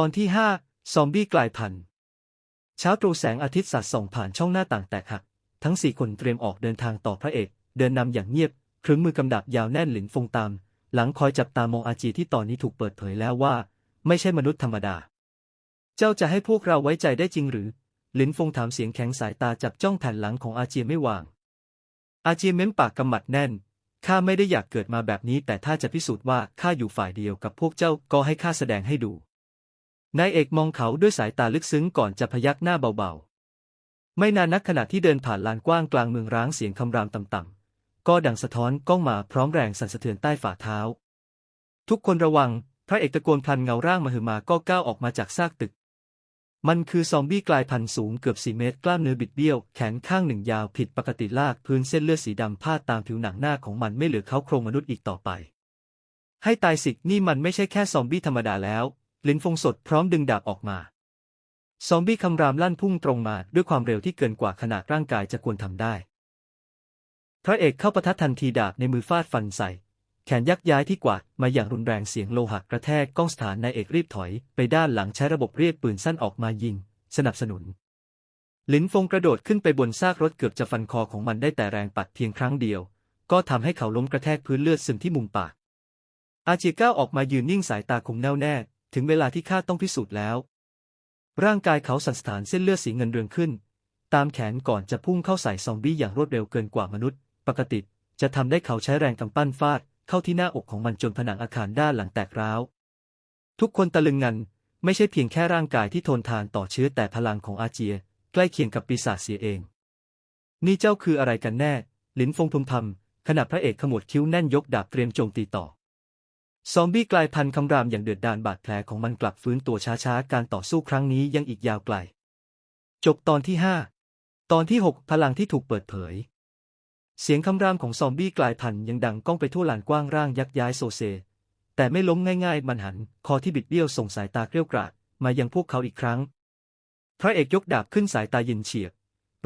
ตอนที่ห้าซอมบี้กลายพันธุ์เช้าตรู่แสงอาทิตย์สาดส่องผ่านช่องหน้าต่างแตกหัก ทั้งสี่คนเตรียมออกเดินทางต่อพระเอก เดินนำอย่างเงียบครึ้มมือกำดับยาวแน่นหลินฟงตาม หลังคอยจับตามองอาจีที่ตอนนี้ถูกเปิดเผยแล้วว่า ไม่ใช่มนุษย์ธรรมดา เจ้าจะให้พวกเราไว้ใจได้จริงหรือ หลินฟงถามเสียงแข็งสายตาจับจ้องแผ่นหลังของอาเจียไม่วาง อาเจียเม้มปากกำหมัดแน่นข้าไม่ได้อยากเกิดมาแบบนี้ แต่ถ้าจะพิสูจน์ว่าข้าอยู่ฝ่ายเดียวกับพวกเจ้าก็ให้ข้าแสดงให้ดู นายเอกมองเขาด้วยสายตาลึกซึ้งก่อนจะพยักหน้าเบาๆ ไม่นานนักขณะที่เดินผ่านลานกว้างกลางเมืองร้างเสียงคำรามต่ำๆ ก็ดังสะท้อนก้องมาพร้อมแรงสั่นสะเทือนใต้ฝ่าเท้า ทุกคนระวัง พระเอกตะโกนพลันเงาร่างมหึมาก็ก้าวออกมาจากซากตึก มันคือซอมบี้กลายพันธุ์สูงเกือบสี่เมตร กล้ามเนื้อบิดเบี้ยว แขนข้างหนึ่งยาวผิดปกติลากพื้นเส้นเลือดสีดำพาดตามผิวหนังหน้าของมันไม่เหลือเขาโครงมนุษย์อีกต่อไป ให้ตายสินี่มันไม่ใช่แค่ซอมบี้ธรรมดาแล้ว ลินฟงสดพร้อมดึงดาบออกมา ซอมบี้คำรามลั่นพุ่งตรงมาด้วยความเร็วที่เกินกว่าขนาดร่างกายจะควรทำได้ พระเอกเข้าประทัดทันทีดาบในมือฟาดฟันใส่ แขนยักย้ายที่กวาดมาอย่างรุนแรงเสียงโลหะกระแทกก้องสถานนายเอกรีบถอย ไปด้านหลังใช้ระบบเรียกปืนสั้นออกมายิง สนับสนุนลินฟงกระโดดขึ้นไปบนซากรถเกือบจะฟันคอของมันได้แต่แรงปัดเพียงครั้งเดียว ก็ทำให้เขาล้มกระแทกพื้นเลือดซึมที่มุมปาก อาเจียก้าวออกมายืนนิ่งสายตาคมแน่วแน่ ถึงเวลาที่ข้าต้องพิสูจน์แล้ว ร่างกายเขาสั่นสะท้านเส้นเลือดสีเงินเรืองขึ้น ตามแขนก่อนจะพุ่งเข้าใส่ซอมบี้อย่างรวดเร็วเกินกว่ามนุษย์ ปกติจะทำได้เขาใช้แรงกำปั้นฟาด เข้าที่หน้าอกของมันจนผนังอาคารด้านหลังแตกร้าว ทุกคนตะลึงงัน ไม่ใช่เพียงแค่ร่างกายที่ทนทานต่อเชื้อแต่พลังของอาเจีย ใกล้เคียงกับปีศาจเสียเอง นี่เจ้าคืออะไรกันแน่ หลินฟงพึมพำขณะพระเอกขมวดคิ้วแน่นยกดาบเตรียมโจมตีต่อ ซอมบี้กลายพันธุ์คำรามอย่างเดือดดาลบาดแผลของมันกลับฟื้นตัวช้าๆ การต่อสู้ครั้งนี้ยังอีกยาวไกล จบตอนที่ 5 ตอนที่ 6 พลังที่ถูกเปิดเผย เสียงคำรามของซอมบี้กลายพันธุ์ยังดังก้องไปทั่วลานกว้างร่างยักย้ายโซเซ แต่ไม่ล้มง่ายๆ มันหัน คอที่บิดเบี้ยวส่งสายตาเกลี้ยกราดมายังพวกเขาอีกครั้ง พระเอกยกดาบขึ้นสายตาเย็นเฉียบ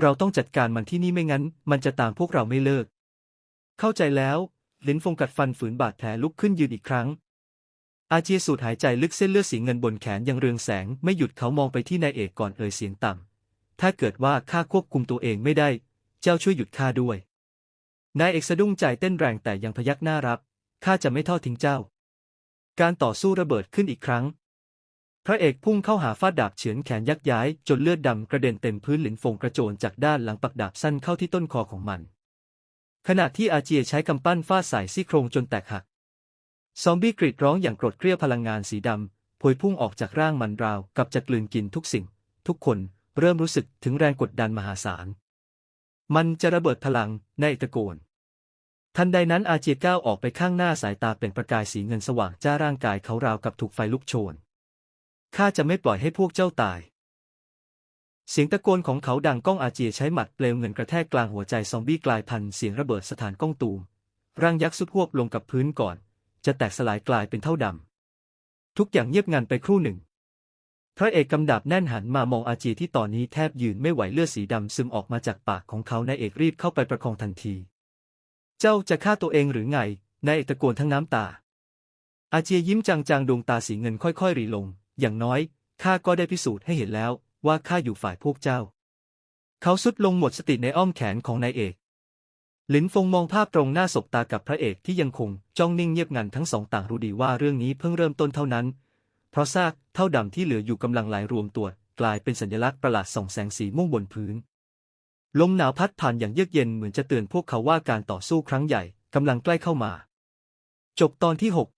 เราต้องจัดการมันที่นี่ไม่งั้น มันจะตามพวกเราไม่เลิก เข้าใจแล้ว ลินฟงกัดฟันฝืนบาดแผลลุกขึ้นยืนอีกครั้ง อาเจียสูดหายใจลึกเส้นเลือดสีเงินบนแขนยังเรืองแสงไม่หยุดเขามองไปที่นายเอกก่อนเอ่ยเสียงต่ำ ถ้าเกิดว่าข้าควบคุมตัวเองไม่ได้ เจ้าช่วยหยุดข้าด้วย นายเอกสะดุ้งใจเต้นแรงแต่ยังพยักหน้ารับ ข้าจะไม่ทอดทิ้งเจ้า การต่อสู้ระเบิดขึ้นอีกครั้ง พระเอกพุ่งเข้าหาฟาดดาบเฉือนแขนยักย้าย จนเลือดดำกระเด็นเต็มพื้นหลินฟงกระโจนจากด้านหลังปักดาบสั้นเข้าที่ต้นคอของมัน ขณะที่อาเจียใช้กำปั้นฟาดใส่ซี่โครงจนแตกหัก ซอมบี้กรีดร้องอย่างโกรธเกรี้ยวพลังงานสีดำพวยพุ่งออกจากร่างมันราวกับจะกลืนกินทุกสิ่ง ทุกคนเริ่มรู้สึกถึงแรงกดดันมหาศาล มันจะระเบิดพลังในตะโกน ทันใดนั้นอาเจียก้าวออกไปข้างหน้าสายตาเป็นประกายสีเงินสว่างจ้าร่างกายเขาราวกับถูกไฟลุกโชน ข้าจะไม่ปล่อยให้พวกเจ้าตาย เสียงตะโกนของเขาดังก้องอาเจียใช้หมัดเปลวเงินกระแทกกลางหัวใจซอมบี้กลายพันธุ์เสียงระเบิดสถานก้องตูม ร่างยักษ์สุดหวบลงกับพื้นก่อน จะแตกสลายกลายเป็นเท่าดำ ทุกอย่างเงียบงันไปครู่หนึ่ง พระเอกกำดาบแน่นหันมามองอาเจียที่ตอนนี้แทบยืนไม่ไหวเลือดสีดำซึมออกมาจากปากของเขานายเอกรีบเข้าไปประคองทันที เจ้าจะฆ่าตัวเองหรือไงนายเอกตะโกนทั้งน้ำตา อาเจียยิ้มจางๆดวงตาสีเงินค่อยๆรีลง อย่างน้อยข้าก็ได้พิสูจน์ให้เห็นแล้ว ว่าข้าอยู่ฝ่ายพวกเจ้า เขาสุดลงหมดสติในอ้อมแขนของนายเอก หลินฟงมองภาพตรงหน้าศบตากับพระเอกที่ยังคงจ้องนิ่งเงียบงันทั้งสองต่างรู้ดีว่าเรื่องนี้เพิ่งเริ่มต้นเท่านั้น เพราะซากเท่าดำที่เหลืออยู่กำลังไหลรวมตัว กลายเป็นสัญลักษณ์ประหลาดส่องแสงสีม่วงบนพื้น ลมหนาวพัดผ่านอย่างเยือกเย็นเหมือนจะเตือนพวกเขาว่าการต่อสู้ครั้งใหญ่กำลังใกล้เข้ามา จบตอนที่หก